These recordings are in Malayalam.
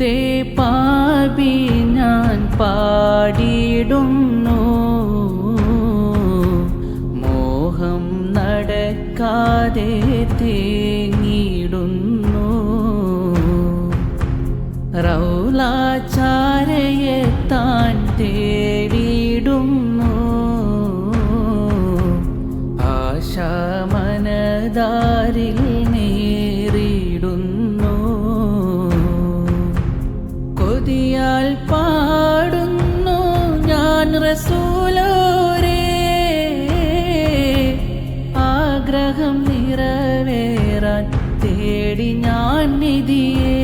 മുത്തേ പാപി ഞാൻ പാടിയിടുന്നു. മോഹം നടക്കാതെ തേങ്ങിടുന്നു റൗലാചാരയെത്താൻ തേടിയിടുന്നു. ആശാമനദാരിൽ കൊതിയാൽ പാടുന്നു ഞാൻ റസൂലോരേ. ആഗ്രഹം നിറവേറാൻ തേടി ഞാൻ നിധിയേ.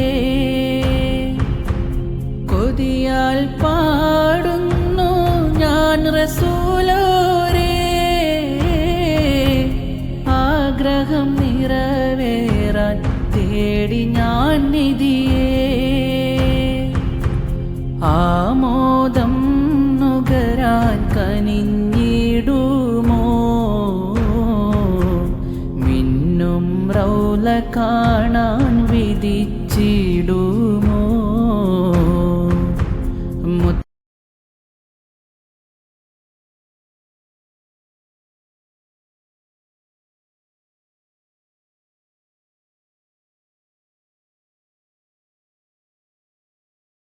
കൊതിയാൽ പാടുന്നു ഞാൻ റസൂലോരേ. ആഗ്രഹം നിറവേറാൻ തേടി ഞാൻ നിധിയേ. വിനോദം നുകരാൻ കനിഞ്ഞിടുമോ? മിന്നും റൗല കാണാൻ വിധിച്ചിടൂ.